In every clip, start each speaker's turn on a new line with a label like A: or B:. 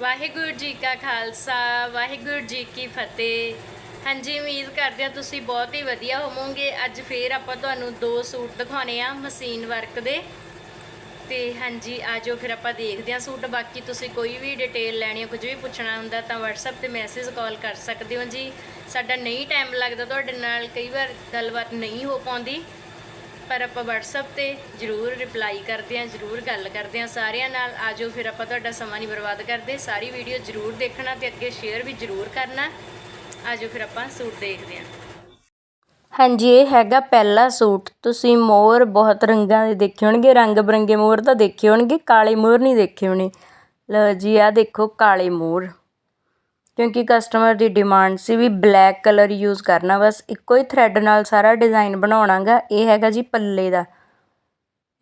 A: ਵਾਹਿਗੁਰੂ ਜੀ ਕਾ ਖਾਲਸਾ, ਵਾਹਿਗੁਰੂ ਜੀ ਕੀ ਫਤਿਹ। ਹਾਂਜੀ, ਉਮੀਦ ਕਰਦੇ ਹਾਂ ਤੁਸੀਂ ਬਹੁਤ ਹੀ ਵਧੀਆ ਹੋਵੋਗੇ। ਅੱਜ ਫੇਰ ਆਪਾਂ ਤੁਹਾਨੂੰ ਦੋ ਸੂਟ ਦਿਖਾਉਣੇ ਆ ਮਸ਼ੀਨ ਵਰਕ ਦੇ। ਤੇ ਹਾਂਜੀ ਆਜੋ ਫਿਰ ਆਪਾਂ ਦੇਖਦੇ ਹਾਂ ਸੂਟ। ਬਾਕੀ ਤੁਸੀਂ ਕੋਈ ਵੀ ਡਿਟੇਲ ਲੈਣੀ ਹੋ ਕੁਝ ਵੀ ਪੁੱਛਣਾ ਹੁੰਦਾ ਤਾਂ WhatsApp ਤੇ ਮੈਸੇਜ ਕਾਲ ਕਰ ਸਕਦੇ ਹੋ ਜੀ। ਸਾਡਾ ਨਹੀਂ ਟਾਈਮ ਲੱਗਦਾ ਤੁਹਾਡੇ ਨਾਲ ਕਈ ਵਾਰ ਗੱਲਬਾਤ ਨਹੀਂ ਹੋ ਪਾਉਂਦੀ। ਪਰ ਆਪਾਂ WhatsApp ਤੇ ਜ਼ਰੂਰ ਰਿਪਲਾਈ ਕਰਦੇ ਹਾਂ, ਜ਼ਰੂਰ ਗੱਲ ਕਰਦੇ ਹਾਂ ਸਾਰਿਆਂ ਨਾਲ। ਆਜੋ ਫਿਰ ਆਪਾਂ ਤੁਹਾਡਾ ਸਮਾਂ ਨਹੀਂ ਬਰਬਾਦ ਕਰਦੇ। ਸਾਰੀ ਵੀਡੀਓ ਜ਼ਰੂਰ ਦੇਖਣਾ ਤੇ ਅੱਗੇ ਸ਼ੇਅਰ ਵੀ ਜ਼ਰੂਰ ਕਰਨਾ। ਆਜੋ ਫਿਰ ਆਪਾਂ ਸੂਟ ਦੇਖਦੇ ਹਾਂ।
B: ਹਾਂਜੀ, ਇਹ ਹੈਗਾ ਪਹਿਲਾ ਸੂਟ। ਤੁਸੀਂ ਮੋਰ ਬਹੁਤ ਰੰਗਾਂ ਦੇ ਦੇਖੇ ਹੋਣਗੇ। ਰੰਗ ਬਰੰਗੇ ਮੋਰ ਤਾਂ ਦੇਖੇ ਹੋਣਗੇ, ਕਾਲੇ ਮੋਰ ਨਹੀਂ ਦੇਖੇ ਹੋਣੇ। ਲਓ ਜੀ ਆ ਦੇਖੋ ਕਾਲੇ ਮੋਰ। ਕਿਉਂਕਿ ਕਸਟਮਰ ਦੀ ਡਿਮਾਂਡ ਸੀ ਵੀ ਬਲੈਕ ਕਲਰ ਯੂਜ਼ ਕਰਨਾ, ਬਸ ਇੱਕੋ ਹੀ ਥਰੈਡ ਨਾਲ ਸਾਰਾ ਡਿਜ਼ਾਇਨ ਬਣਾਉਣਾ ਗਾ ਇਹ ਹੈਗਾ ਜੀ ਪੱਲੇ ਦਾ।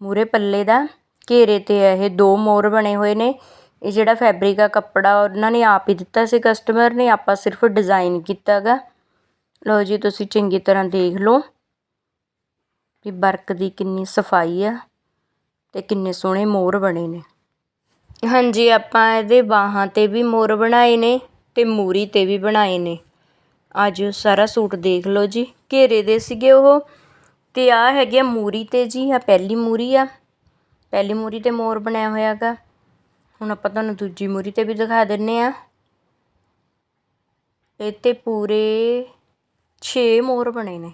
B: ਮੂਰੇ ਪੱਲੇ ਦਾ, ਘੇਰੇ ਤੇ ਇਹ, ਦੋ ਮੋਰ ਬਣੇ ਹੋਏ ਨੇ। ਇਹ ਜਿਹੜਾ ਫੈਬਰਿਕ ਆ ਕੱਪੜਾ, ਉਹਨਾਂ ਨੇ ਆਪ ਹੀ ਦਿੱਤਾ ਸੀ ਕਸਟਮਰ ਨੇ, ਆਪਾਂ ਸਿਰਫ ਡਿਜ਼ਾਈਨ ਕੀਤਾਗਾ। ਲਓ ਜੀ, ਤੁਸੀਂ ਚੰਗੀ ਤਰ੍ਹਾਂ ਦੇਖ ਲਓ ਵੀ ਵਰਕ ਦੀ ਕਿੰਨੀ ਸਫ਼ਾਈ ਆ ਤੇ ਕਿੰਨੇ ਸੋਹਣੇ ਮੋਰ ਬਣੇ ਨੇ। ਹਾਂਜੀ, ਆਪਾਂ ਇਹਦੇ ਬਾਹਾਂ ਤੇ ਵੀ ਮੋਰ ਬਣਾਏ ਨੇ। ਤੇ ਮੂਰੀ ਤੇ ਵੀ ਬਣਾਏ ਨੇ। ਅੱਜ ਸਾਰਾ ਸੂਟ ਦੇਖ ਲਓ ਜੀ, ਘੇਰੇ ਦੇ ਸੀਗੇ ਉਹ। ਤੇ ਆ ਹੈਗੇ ਆ ਮੂਰੀ ਤੇ ਜੀ ਆ ਪਹਿਲੀ ਮੂਰੀ ਆ। ਪਹਿਲੀ ਮੂਰੀ ਤੇ ਮੋਰ ਬਣਿਆ ਹੋਇਆਗਾ ਹੁਣ ਆਪਾਂ ਤੁਹਾਨੂੰ ਦੂਜੀ ਮੂਰੀ ਤੇ ਵੀ ਦਿਖਾ ਦਿੰਨੇ ਆ। ਇਹ ਤੇ ਪੂਰੇ 6 ਮੋਰ ਬਣੇ ਨੇ।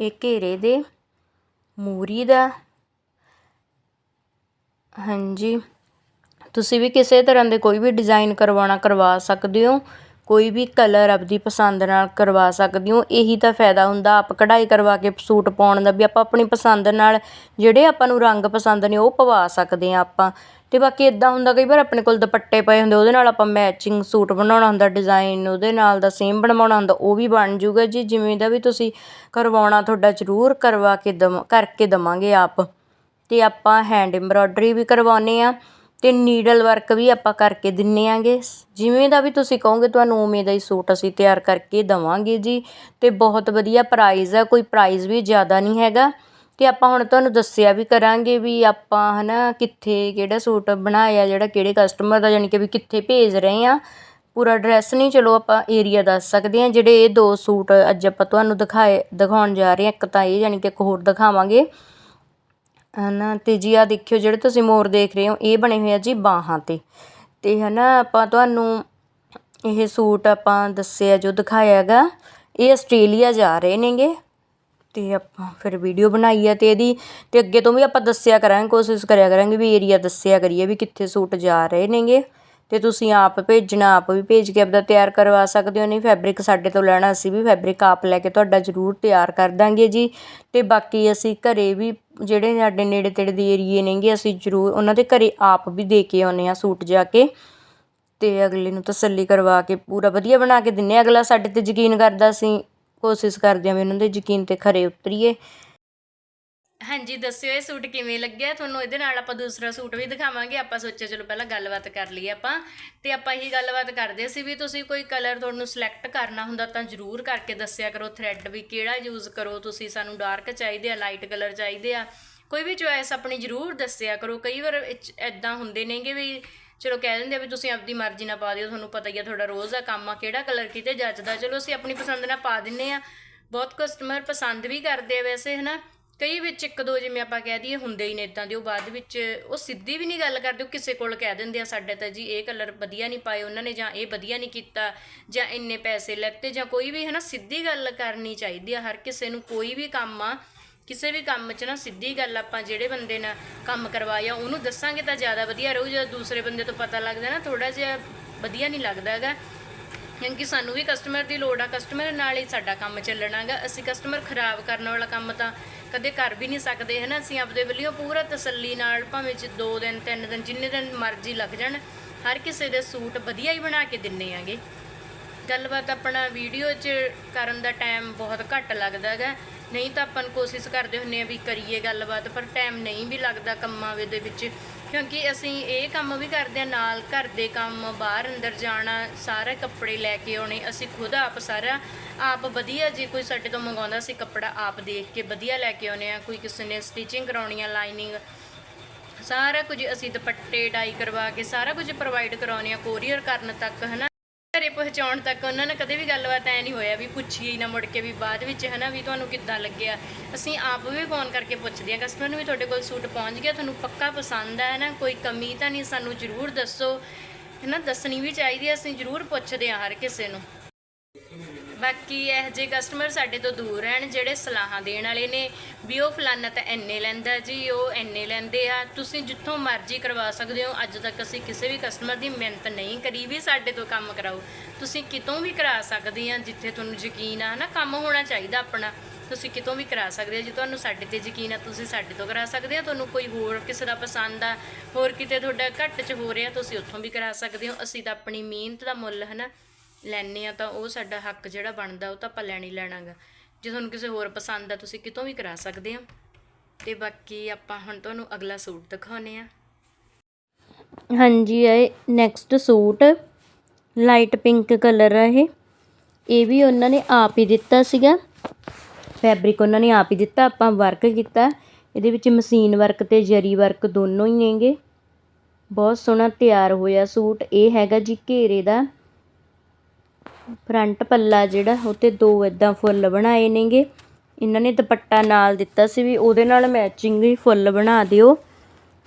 B: ਇਹ ਘੇਰੇ ਦੇ, ਮੂਰੀ ਦਾ। ਹਾਂਜੀ। ਤੁਸੀਂ ਵੀ ਕਿਸੇ ਤਰ੍ਹਾਂ ਦੇ ਕੋਈ ਵੀ ਡਿਜ਼ਾਇਨ ਕਰਵਾਉਣਾ ਕਰਵਾ ਸਕਦੇ ਹੋ, ਕੋਈ ਵੀ ਕਲਰ ਆਪਦੀ ਪਸੰਦ ਨਾਲ ਕਰਵਾ ਸਕਦੇ ਹੋ, ਇਹੀ ਤਾਂ ਫਾਇਦਾ ਹੁੰਦਾ ਆਪ ਕਢਾਈ ਕਰਵਾ ਕੇ ਸੂਟ ਪਾਉਣ ਦਾ ਵੀ ਆਪਾਂ ਆਪਣੀ ਪਸੰਦ ਨਾਲ ਜਿਹੜੇ ਆਪਾਂ ਨੂੰ ਰੰਗ ਪਸੰਦ ਨੇ ਉਹ ਪਵਾ ਸਕਦੇ ਹਾਂ ਆਪਾਂ। ਅਤੇ ਬਾਕੀ ਇੱਦਾਂ ਹੁੰਦਾ ਕਈ ਵਾਰ ਆਪਣੇ ਕੋਲ ਦੁਪੱਟੇ ਪਏ ਹੁੰਦੇ, ਉਹਦੇ ਨਾਲ ਆਪਾਂ ਮੈਚਿੰਗ ਸੂਟ ਬਣਾਉਣਾ ਹੁੰਦਾ ਡਿਜ਼ਾਇਨ ਉਹਦੇ ਨਾਲ ਦਾ ਸੇਮ ਬਣਵਾਉਣਾ ਹੁੰਦਾ, ਉਹ ਵੀ ਬਣ ਜੂਗਾ ਜੀ, ਜਿਵੇਂ ਦਾ ਵੀ ਤੁਸੀਂ ਕਰਵਾਉਣਾ ਤੁਹਾਡਾ ਜ਼ਰੂਰ ਕਰਵਾ ਕੇ ਦਮ, ਕਰਕੇ ਦਵਾਂਗੇ ਆਪ। ਅਤੇ ਆਪਾਂ ਹੈਂਡ ਐਮਬ੍ਰੋਇਡਰੀ ਵੀ ਕਰਵਾਉਂਦੇ ਹਾਂ। ਤੇ ਨੀਡਲ ਵਰਕ ਵੀ ਆਪਾਂ ਕਰਕੇ ਦਿੰਨੇ ਆਂਗੇ। ਜਿਵੇਂ ਦਾ ਵੀ ਤੁਸੀਂ ਕਹੋਗੇ, ਤੁਹਾਨੂੰ ਉਵੇਂ ਦਾ ਹੀ ਸੂਟ ਅਸੀਂ ਤਿਆਰ ਕਰਕੇ ਦਵਾਂਗੇ ਜੀ। ਤੇ ਬਹੁਤ ਵਧੀਆ ਪ੍ਰਾਈਜ਼ ਆ, ਕੋਈ ਪ੍ਰਾਈਜ਼ ਵੀ ਜ਼ਿਆਦਾ ਨਹੀਂ ਹੈਗਾ। ਤੇ ਆਪਾਂ ਹੁਣ ਤੁਹਾਨੂੰ ਦੱਸਿਆ ਵੀ ਕਰਾਂਗੇ ਵੀ ਆਪਾਂ ਹਨਾ ਕਿੱਥੇ, ਕਿਹੜਾ ਸੂਟ ਬਣਾਇਆ, ਜਿਹੜਾ ਕਿਹੜੇ ਕਸਟਮਰ ਦਾ, ਯਾਨੀ ਕਿ ਵੀ ਕਿੱਥੇ ਭੇਜ ਰਹੇ ਆ। ਪੂਰਾ ਐਡਰੈਸ ਨਹੀਂ, ਚਲੋ ਆਪਾਂ ਏਰੀਆ ਦੱਸ ਸਕਦੇ ਆ। ਜਿਹੜੇ ਇਹ ਦੋ ਸੂਟ ਅੱਜ ਆਪਾਂ ਤੁਹਾਨੂੰ ਦਿਖਾਏ, ਦਿਖਾਉਣ ਜਾ ਰਹੇ ਆ, ਇੱਕ ਤਾਂ ਇਹ ਯਾਨੀ ਕਿ ਇੱਕ ਹੋਰ ਦਿਖਾਵਾਂਗੇ। ਹਨਾ ਅਤੇ ਜੀ ਆਹ ਦੇਖਿਓ, ਜਿਹੜੇ ਤੁਸੀਂ ਮੋਰ ਦੇਖ ਰਹੇ ਹੋ, ਇਹ ਬਣੇ ਹੋਏ ਆ ਜੀ ਬਾਹਾਂ ਤੇ। ਅਤੇ ਹੈ ਨਾ ਆਪਾਂ ਤੁਹਾਨੂੰ ਇਹ ਸੂਟ ਆਪਾਂ ਦੱਸਿਆ ਜੋ ਦਿਖਾਇਆ ਹੈਗਾ ਇਹ ਆਸਟ੍ਰੇਲੀਆ ਜਾ ਰਹੇ ਨੇਗੇ। ਅਤੇ ਆਪਾਂ ਫਿਰ ਵੀਡੀਓ ਬਣਾਈ ਆ ਤੇ ਇਹਦੀ ਅਤੇ ਅੱਗੇ ਤੋਂ ਵੀ ਆਪਾਂ ਦੱਸਿਆ ਕਰਾਂਗੇ, ਕੋਸ਼ਿਸ਼ ਕਰਿਆ ਕਰਾਂਗੇ ਵੀ ਏਰੀਆ ਦੱਸਿਆ ਕਰੀਏ ਵੀ ਕਿੱਥੇ ਸੂਟ ਜਾ ਰਹੇ ਨੇਗੇ। ਅਤੇ ਤੁਸੀਂ ਆਪ ਭੇਜਣਾ, ਆਪ ਵੀ ਭੇਜ ਕੇ ਆਪਦਾ ਤਿਆਰ ਕਰਵਾ ਸਕਦੇ ਹੋ। ਨਹੀਂ ਫੈਬਰਿਕ ਸਾਡੇ ਤੋਂ ਲੈਣਾ, ਅਸੀਂ ਵੀ ਫੈਬਰਿਕ ਆਪ ਲੈ ਕੇ ਤੁਹਾਡਾ ਜ਼ਰੂਰ ਤਿਆਰ ਕਰ ਦਾਂਗੇ ਜੀ। ਅਤੇ ਬਾਕੀ ਅਸੀਂ ਘਰ ਵੀ ਜਿਹੜੇ ਸਾਡੇ ਨੇੜੇ ਤੇੜੇ ਦੇ ਏਰੀਏ ਨੇਗੇ, ਅਸੀਂ ਜ਼ਰੂਰ ਉਹਨਾਂ ਦੇ ਘਰ ਆਪ ਵੀ ਦੇ ਕੇ ਆਉਂਦੇ ਹਾਂ ਸੂਟ ਜਾ ਕੇ। ਅਤੇ ਅਗਲੇ ਨੂੰ ਤਸੱਲੀ ਕਰਵਾ ਕੇ ਪੂਰਾ ਵਧੀਆ ਬਣਾ ਕੇ ਦਿੰਦੇ ਆ। ਅਗਲਾ ਸਾਡੇ ਤੇ ਯਕੀਨ ਕਰਦਾ, ਅਸੀਂ ਕੋਸ਼ਿਸ਼ ਕਰਦੇ ਹਾਂ ਵੀ ਉਹਨਾਂ ਦੇ ਯਕੀਨ ਤੇ ਖਰੇ ਉਤਰੀਏ।
A: ਹਾਂਜੀ, ਦੱਸਿਓ ਇਹ ਸੂਟ ਕਿਵੇਂ ਲੱਗਿਆ? ਤੁਹਾਨੂੰ ਇਹਦੇ ਨਾਲ ਆਪਾਂ ਦੂਸਰਾ ਸੂਟ ਵੀ ਦਿਖਾਵਾਂਗੇ। ਆਪਾਂ ਸੋਚਿਆ, ਚਲੋ ਪਹਿਲਾਂ ਗੱਲਬਾਤ ਕਰ ਲਈਏ ਆਪਾਂ। ਤੇ ਆਪਾਂ ਇਹੀ ਗੱਲਬਾਤ ਕਰਦੇ ਸੀ ਵੀ ਤੁਸੀਂ ਕੋਈ ਕਲਰ ਤੁਹਾਨੂੰ ਸਿਲੈਕਟ ਕਰਨਾ ਹੁੰਦਾ ਤਾਂ ਜ਼ਰੂਰ ਕਰਕੇ ਦੱਸਿਆ ਕਰੋ। ਥ੍ਰੈਡ ਵੀ ਕਿਹੜਾ ਯੂਜ਼ ਕਰੋ? ਤੁਸੀਂ ਸਾਨੂੰ ਡਾਰਕ ਚਾਹੀਦੇ ਆ ਲਾਈਟ ਕਲਰ ਚਾਹੀਦੇ ਆ? ਕੋਈ ਵੀ ਚੁਆਇਸ ਆਪਣੀ ਜ਼ਰੂਰ ਦੱਸਿਆ ਕਰੋ। ਕਈ ਵਾਰ ਇਦਾਂ ਹੁੰਦੇ ਨੇਗੇ ਵੀ ਚਲੋ ਕਹਿ ਦਿੰਦੇ ਆ ਵੀ ਤੁਸੀਂ ਆਪਦੀ ਮਰਜ਼ੀ ਨਾਲ ਪਾ ਦਿਓ, ਤੁਹਾਨੂੰ ਪਤਾ ਹੀ ਆ ਤੁਹਾਡਾ ਰੋਜ਼ ਦਾ ਕੰਮ ਆ, ਕਿਹੜਾ ਕਲਰ ਕਿਤੇ ਜੱਜਦਾ। ਚਲੋ ਅਸੀਂ ਆਪਣੀ ਪਸੰਦ ਨਾਲ ਪਾ ਦਿੰਨੇ ਆ। ਬਹੁਤ ਕਸਟਮਰ ਪਸੰਦ ਵੀ ਕਰਦੇ ਆ ਵੈਸੇ, ਹਨਾ? ਕਈ ਵਿੱਚ ਇੱਕ ਦੋ ਜਿਵੇਂ ਆਪਾਂ ਕਹਿ ਦਈਏ ਹੁੰਦੇ ਹੀ ਨੇ ਇਦਾਂ ਦੇ, ਉਹ ਬਾਅਦ ਵਿੱਚ ਉਹ ਸਿੱਧੀ ਵੀ ਨਹੀਂ ਗੱਲ ਕਰਦੇ, ਉਹ ਕਿਸੇ ਕੋਲ ਕਹਿ ਦਿੰਦੇ ਆ, ਸਾਡੇ ਤਾਂ ਜੀ ਇਹ ਕਲਰ ਵਧੀਆ ਨਹੀਂ ਪਾਏ ਉਹਨਾਂ ਨੇ ਜਾਂ ਇਹ ਵਧੀਆ ਨਹੀਂ ਕੀਤਾ ਜਾਂ ਇੰਨੇ ਪੈਸੇ ਲੱਤੇ ਜਾਂ ਕੋਈ ਵੀ ਹੈ ਨਾ ਸਿੱਧੀ ਗੱਲ ਕਰਨੀ ਚਾਹੀਦੀ ਆ, ਹਰ ਕਿਸੇ ਨੂੰ ਕੋਈ ਵੀ ਕੰਮ ਆ, ਕਿਸੇ ਵੀ ਕੰਮ 'ਚ ਨਾ ਸਿੱਧੀ ਗੱਲ ਆਪਾਂ ਜਿਹੜੇ ਬੰਦੇ ਨਾਲ ਕੰਮ ਕਰਵਾਇਆ ਉਹਨੂੰ ਦੱਸਾਂਗੇ ਤਾਂ ਜ਼ਿਆਦਾ ਵਧੀਆ ਰਹੂ ਜੇ ਦੂਸਰੇ ਬੰਦੇ ਤੋਂ ਪਤਾ ਲੱਗਦਾ ਨਾ ਥੋੜਾ ਜਿਹਾ ਵਧੀਆ ਨਹੀਂ ਲੱਗਦਾ ਹੈਗਾ। ਕਿਉਂਕਿ ਸਾਨੂੰ ਵੀ ਕਸਟਮਰ ਦੀ ਲੋੜ ਆ ਕਸਟਮਰ ਨਾਲ ਹੀ ਸਾਡਾ ਕੰਮ ਚੱਲਣਾਗਾ। ਅਸੀਂ ਕਸਟਮਰ ਖਰਾਬ ਕਰਨ ਵਾਲਾ ਕੰਮ ਤਾਂ ਕਦੇ ਕਰ ਵੀ ਨਹੀਂ ਸਕਦੇ ਹੈ ਨਾ ਅਸੀਂ ਆਪਦੇ ਵੱਲੋਂ ਪੂਰਾ ਤਸੱਲੀ ਨਾਲ ਭਾਵੇਂ ਚ 2 ਦਿਨ 3 ਦਿਨ, ਜਿੰਨੇ ਦਿਨ ਮਰਜ਼ੀ ਲੱਗ ਜਾਣ, ਹਰ ਕਿਸੇ ਦੇ ਸੂਟ ਵਧੀਆ ਹੀ ਬਣਾ ਕੇ ਦਿੰਨੇ ਆਗੇ। ਗੱਲਬਾਤ ਆਪਣਾ ਵੀਡੀਓ 'ਚ ਕਰਨ ਦਾ ਟਾਈਮ ਬਹੁਤ ਘੱਟ ਲੱਗਦਾ ਹੈਗਾ। ਨਹੀਂ ਤਾਂ ਆਪਾਂ ਨੂੰ ਕੋਸ਼ਿਸ਼ ਕਰਦੇ ਹੁੰਨੇ ਆ ਵੀ ਕਰੀਏ ਗੱਲਬਾਤ, ਪਰ ਟਾਈਮ ਨਹੀਂ ਵੀ ਲੱਗਦਾ ਕੰਮਾਂ ਵੇ ਦੇ ਵਿੱਚ। ਕਿਉਂਕਿ ਅਸੀਂ ਇਹ ਕੰਮ ਵੀ ਕਰਦੇ ਆ ਨਾਲ ਘਰ ਦੇ ਕੰਮ, ਬਾਹਰ ਅੰਦਰ ਜਾਣਾ, ਸਾਰੇ ਕੱਪੜੇ ਲੈ ਕੇ ਆਉਣੇ, ਅਸੀਂ ਖੁਦ ਆਪ ਸਾਰਾ ਆਪ ਵਧੀਆ ਜੇ ਕੋਈ ਸਾਡੇ ਤੋਂ ਮੰਗਾਉਂਦਾ ਸੀ ਕੱਪੜਾ ਆਪ ਦੇਖ ਕੇ ਵਧੀਆ ਲੈ ਕੇ ਆਉਨੇ ਆ ਕੋਈ ਕਿਸੇ ਨੇ ਸਟਿਚਿੰਗ ਕਰਾਉਣੀ ਆ ਲਾਈਨਿੰਗ ਸਾਰਾ ਕੁਝ ਅਸੀਂ ਦੁਪੱਟੇ, ਡਾਈ ਕਰਵਾ ਕੇ ਸਾਰਾ ਕੁਝ ਪ੍ਰੋਵਾਈਡ ਕਰਾਉਂਦੇ ਆ ਕੋਰੀਅਰ ਕਰਨ ਤੱਕ, ਹਨਾ? ਘਰੇ ਪਹੁੰਚਾਉਣ ਤੱਕ ਉਹਨਾਂ ਨਾਲ ਕਦੇ ਵੀ ਗੱਲਬਾਤ ਐ ਨਹੀਂ ਹੋਇਆ ਵੀ ਪੁੱਛੀਏ ਹੀ ਨਾ, ਮੁੜ ਕੇ ਵੀ ਬਾਅਦ ਵਿੱਚ ਹਨਾ ਵੀ ਤੁਹਾਨੂੰ ਕਿੱਦਾਂ ਲੱਗਿਆ। ਅਸੀਂ ਆਪ ਵੀ ਫੋਨ ਕਰਕੇ ਪੁੱਛਦੇ ਹਾਂ ਕਸਟਮਰ ਨੂੰ ਵੀ ਤੁਹਾਡੇ ਕੋਲ ਸੂਟ ਪਹੁੰਚ ਗਿਆ, ਤੁਹਾਨੂੰ ਪੱਕਾ ਪਸੰਦ ਆ ਨਾ? ਕੋਈ ਕਮੀ ਤਾਂ ਨਹੀਂ, ਸਾਨੂੰ ਜ਼ਰੂਰ ਦੱਸੋ। ਹਨਾ ਦੱਸਣੀ ਵੀ ਚਾਹੀਦੀ ਹੈ ਅਸੀਂ ਜ਼ਰੂਰ ਪੁੱਛਦੇ ਹਾਂ ਹਰ ਕਿਸੇ ਨੂੰ। ਬਾਕੀ ਇਹ ਜੇ ਕਸਟਮਰ ਸਾਡੇ ਤੋਂ ਦੂਰ ਰਹਿਣ, ਜਿਹੜੇ ਸਲਾਹਾਂ ਦੇਣ ਵਾਲੇ ਨੇ, ਵੀ ਉਹ ਫਲਾਨਾ ਤਾਂ ਇੰਨੇ ਲੈਂਦਾ ਜੀ, ਉਹ ਇੰਨੇ ਲੈਂਦੇ ਆ, ਤੁਸੀਂ ਜਿੱਥੋਂ ਮਰਜ਼ੀ ਕਰਵਾ ਸਕਦੇ ਹੋ, ਅੱਜ ਤੱਕ ਅਸੀਂ ਕਿਸੇ ਵੀ ਕਸਟਮਰ ਦੀ ਮਿਹਨਤ ਨਹੀਂ ਕਰੀ ਵੀ ਸਾਡੇ ਤੋਂ ਕੰਮ ਕਰਾਓ। ਤੁਸੀਂ ਕਿਤੋਂ ਵੀ ਕਰਾ ਸਕਦੇ ਆ, ਜਿੱਥੇ ਤੁਹਾਨੂੰ ਯਕੀਨ ਆ ਨਾ ਕੰਮ ਹੋਣਾ ਚਾਹੀਦਾ ਆਪਣਾ, ਤੁਸੀਂ ਕਿਤੋਂ ਵੀ ਕਰਾ ਸਕਦੇ ਹੋ ਜੇ ਤੁਹਾਨੂੰ ਸਾਡੇ ਤੇ ਯਕੀਨ ਆ, ਤੁਸੀਂ ਸਾਡੇ ਤੋਂ ਕਰਾ ਸਕਦੇ ਹੋ ਤੁਹਾਨੂੰ ਕੋਈ ਹੋਰ ਕਿਸੇ ਦਾ ਪਸੰਦ ਆ, ਹੋਰ ਕਿਤੇ ਤੁਹਾਡਾ ਘੱਟ ਚ ਹੋ ਰਿਹਾ, ਤੁਸੀਂ ਉੱਥੋਂ ਵੀ ਕਰਾ ਸਕਦੇ ਹੋ, ਅਸੀਂ ਤਾਂ ਆਪਣੀ ਮਿਹਨਤ ਦਾ ਮੁੱਲ, ਹਨਾ ਲੈਣੇ ਆ ਤਾਂ ਉਹ ਸਾਡਾ ਹੱਕ ਜਿਹੜਾ ਬਣਦਾ ਉਹ ਤਾਂ ਆਪਾਂ ਲੈਣੀ ਲੈਣਾਗਾ। ਜੇ ਤੁਹਾਨੂੰ ਕਿਸੇ ਹੋਰ ਪਸੰਦ ਆ, ਤੁਸੀਂ ਕਿਤੋਂ ਵੀ ਕਰਾ ਸਕਦੇ ਆ ਤੇ ਬਾਕੀ ਆਪਾਂ ਹੁਣ ਤੁਹਾਨੂੰ ਅਗਲਾ ਸੂਟ ਦਿਖਾਉਨੇ ਆ
B: ਹਾਂਜੀ, ਇਹ next suit light pink colour ਆ ਇਹ। ਇਹ ਵੀ ਉਹਨਾਂ ਨੇ ਆਪ ਹੀ ਦਿੱਤਾ ਸੀਗਾ। ਫੈਬਰਿਕ ਉਹਨਾਂ ਨੇ ਆਪ ਹੀ ਦਿੱਤਾ, ਆਪਾਂ ਵਰਕ ਕੀਤਾ। ਇਹਦੇ ਵਿੱਚ ਮਸ਼ੀਨ ਵਰਕ ਤੇ ਜਰੀ ਵਰਕ ਦੋਨੋਂ ਹੀ ਨੇਗੇ। ਬਹੁਤ ਸੋਹਣਾ ਤਿਆਰ ਹੋਇਆ ਸੂਟ। ਇਹ ਹੈਗਾ ਜੀ ਘੇਰੇ ਦਾ। ਫਰੰਟ ਪੱਲਾ ਜਿਹੜਾ, ਉਹ ਤੇ ਦੋ ਇਦਾਂ ਫੁੱਲ ਬਣਾਏ ਨੇਗੇ। ਇਹਨਾਂ ਨੇ ਦੁਪੱਟਾ ਨਾਲ ਦਿੱਤਾ ਸੀ ਵੀ ਉਹਦੇ ਨਾਲ ਮੈਚਿੰਗ ਹੀ ਫੁੱਲ ਬਣਾ ਦਿਓ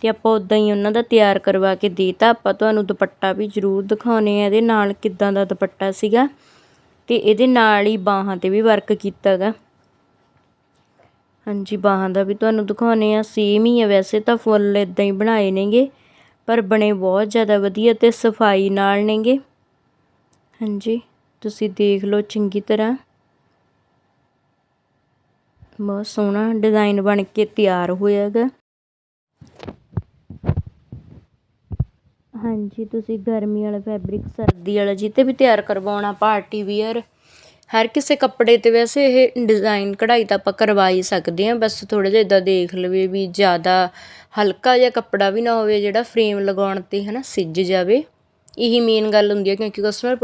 B: ਤੇ ਆਪਾਂ ਉਦਾਂ ਹੀ ਉਹਨਾਂ ਦਾ ਤਿਆਰ ਕਰਵਾ ਕੇ ਦੇਤਾ। ਆਪਾਂ ਤੁਹਾਨੂੰ ਦੁਪੱਟਾ ਵੀ ਜ਼ਰੂਰ ਦਿਖਾਉਨੇ ਆ, ਇਹਦੇ ਨਾਲ ਕਿੱਦਾਂ ਦਾ ਦੁਪੱਟਾ ਸੀਗਾ ਤੇ ਇਹਦੇ ਨਾਲ ਹੀ ਬਾਹਾਂ ਤੇ ਵੀ ਵਰਕ ਕੀਤਾ ਗਾ ਹਾਂਜੀ, ਬਾਹਾਂ ਦਾ ਵੀ ਤੁਹਾਨੂੰ ਦਿਖਾਉਨੇ ਆ। ਸੇਮ ਹੀ ਆ ਵੈਸੇ ਤਾਂ ਫੁੱਲ ਇਦਾਂ ਹੀ ਬਣਾਏ ਨੇਗੇ, ਪਰ ਬਣੇ ਬਹੁਤ ਜ਼ਿਆਦਾ ਵਧੀਆ ਤੇ ਸਫ਼ਾਈ ਨਾਲ ਨੇਗੇ। ਹਾਂਜੀ। ਤੁਸੀਂ ਦੇਖ ਲਓ ਚੰਗੀ ਤਰ੍ਹਾਂ। ਬਹੁਤ ਸੋਹਣਾ ਡਿਜ਼ਾਈਨ ਬਣ ਕੇ ਤਿਆਰ ਹੋਇਆ ਹੈਗਾ ਹਾਂਜੀ, ਤੁਸੀਂ ਗਰਮੀ ਵਾਲਾ ਫੈਬਰਿਕ ਸਰਦੀ ਵਾਲਾ ਜਿੱਤੇ ਵੀ ਤਿਆਰ ਕਰਵਾਉਣਾ ਪਾਰਟੀ ਵੀਅਰ ਹਰ ਕਿਸੇ ਕੱਪੜੇ ਤੇ ਵੈਸੇ ਇਹ ਡਿਜ਼ਾਈਨ ਕਢਾਈ ਤਾਂ ਆਪਾਂ ਕਰਵਾ ਹੀ ਸਕਦੇ ਹਾਂ, ਬਸ ਥੋੜਾ ਜਿਹਾ ਇਦਾਂ ਦੇਖ ਲਵੇ ਵੀ ਜ਼ਿਆਦਾ ਹਲਕਾ ਜਿਹਾ ਕੱਪੜਾ ਵੀ ਨਾ ਹੋਵੇ ਜਿਹੜਾ ਫਰੇਮ ਲਗਾਉਣ ਤੇ ਹਨਾ ਸਿੱਜ ਜਾਵੇ। ਇਹੀ ਮੇਨ ਗੱਲ ਹੁੰਦੀ ਹੈ ਕਿਉਂਕਿ ਕਸਟਮਰ